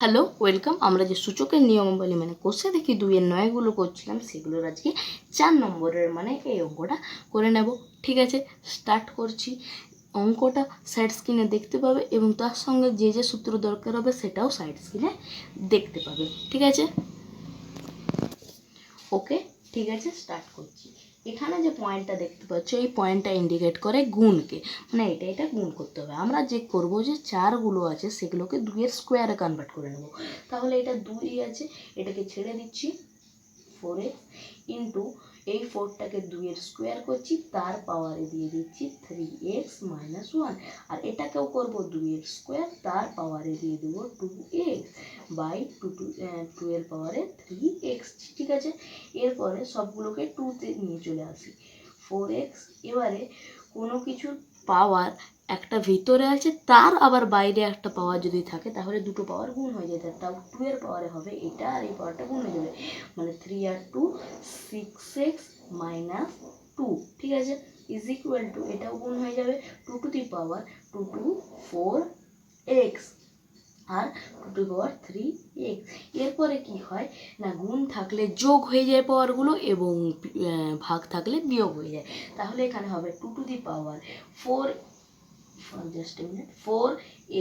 Hello, welcome. আমরা যে সূচকের নিয়মাবলী মানে কোষে দেখি দুইয়ের নয়গুলো করছিলাম, সেগুলোর আজকে চার নম্বরের মানে এই অঙ্কটা করে নেব। ঠিক আছে স্টার্ট করছি। অঙ্কটা সাইড স্ক্রিনে দেখতে পাবে এবং তার সঙ্গে যে যে সূত্র দরকার হবে, সেটাও সাইড স্ক্রিনে দেখতে পাবে। ঠিক আছে? ওকে, ঠিক আছে স্টার্ট করছি। এখানে যে পয়েন্টটা দেখতে পাচ্ছ, এই পয়েন্টটা ইন্ডিকেট করে গুণকে। মানে এটা এটা গুণ করতে হবে। আমরা যে করব যে চারগুলো আছে, সেগুলোকে দুইয়ের স্কোয়ারে কনভার্ট করে নেব। তাহলে এটা দুই আছে, এটাকে ছেড়ে দিচ্ছি। ফোর এক্স ইন্টু এই ফোরটাকে দুইয়ের স্কোয়ার করছি, তার পাওয়ারে দিয়ে দিচ্ছি থ্রি এক্স মাইনাস ওয়ান আর এটাকেও করব দুইয়ের স্কোয়ার তার পাওয়ারে দিয়ে দেবো two x by two two two এর পাওয়ারে থ্রি এক্স ঠিক আছে? এরপরে সবগুলোকে টুতে নিয়ে চলে আসি। ফোর এক্স এবারে কোনো কিছুর পাওয়ার একটা ভিতরে আছে, তার আবার বাইরে একটা পাওয়ার যদি থাকে, তাহলে দুটো পাওয়ার গুণ হয়ে যায় তাও টু এর পাওয়ারে হবে এটা আর এই পাওয়ারটা গুণ হয়ে যাবে। মানে থ্রি আর two six x minus two ঠিক আছে? ইজ ইকুয়াল টু এটাও গুণ হয়ে যাবে two two the power two two four x R two two power three x এরপরে কি হয়? না, গুণ থাকলে যোগ হয়ে যায় পাওয়ারগুলো এবং ভাগ থাকলে বিয়োগ হয়ে যায়। তাহলে এখানে হবে two two the power four minus four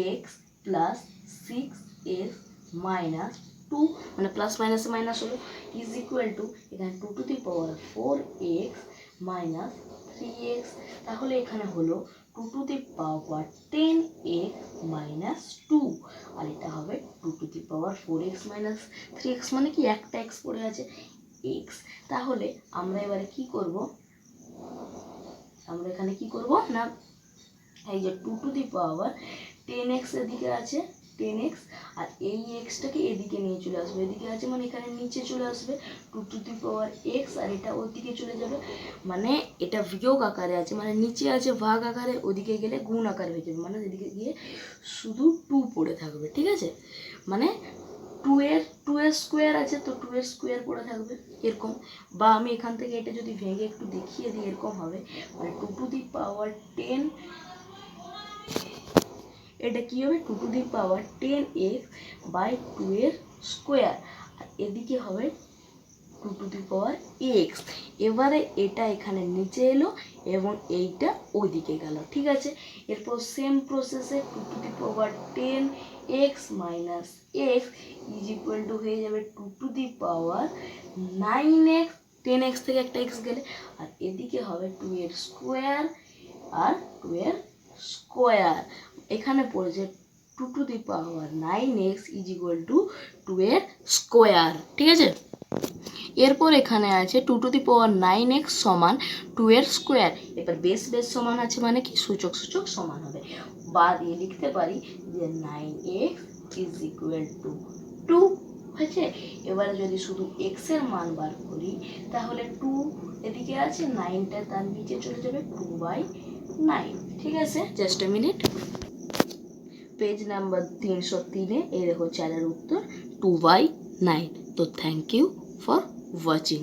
x plus six x minus two মানে প্লাস মাইনাসে মাইনাস হলো ইজ ইকুয়াল টু এখানে two two the power four x minus three x তাহলে এখানে হলো two two the power ten x minus two আর এটা হবে two two the power four x minus three x মানে কি একটা এক্স পড়ে আছে এক্স তাহলে আমরা এবারে কি করব? আমরা এখানে কি করব? না এই যে two two the power ten x এদিকে আছে টেন এক্স আর এই এক্সটাকে এদিকে নিয়ে চলে আসবে। এদিকে আছে মানে এখানে নিচে চলে আসবে two two the power x আর এটা ওদিকে চলে যাবে। মানে এটা বিয়োগ আকারে আছে মানে নিচে আছে ভাগ আকারে, ওদিকে গেলে গুণ আকারে হয়ে যাবে। মানে এদিকে গিয়ে শুধু টু পড়ে থাকবে, ঠিক আছে? মানে টু এর টু এর স্কোয়ার আছে, তো টু এর স্কোয়ার পড়ে থাকবে, এরকম। বা আমি এখান থেকে এটা যদি ভেঙে একটু দেখিয়ে দিই, এরকম হবে। মানে two two the power ten এটা কী হবে? Two two the power ten x by two এর স্কোয়ার আর এদিকে হবে two two the power x এবারে এটা এখানে নিচে এলো এবং এইটা ওইদিকে গেল, ঠিক আছে? এরপর সেম প্রসেসে two two the power ten x minus x is equal to হয়ে যাবে two two the power nine x ten x থেকে একটা এক্স গেলে। আর এদিকে হবে টু এর স্কোয়ার আর টু এর স্কোয়ার এখানে পড়েছে two two the power nine x is equal to two এর স্কোয়ার ঠিক আছে? এরপর এখানে আছে two two the power nine x সমান টু এর স্কোয়ার এবার বেস বেস সমান আছে মানে কি? সূচক সূচক সমান হবে। বা দিয়ে লিখতে পারি যে nine x is equal to two হয়েছে? এবারে যদি শুধু এক্সের মান বার করি, তাহলে টু এদিকে আছে নাইনটা তার নিচে চলে যাবে টু বাই নাইন ঠিক আছে? Just a minute page number তিনশো তিনে এ দেখো চারের উত্তর টু বাই নাইন তো থ্যাংক ইউ ফর ওয়াচিং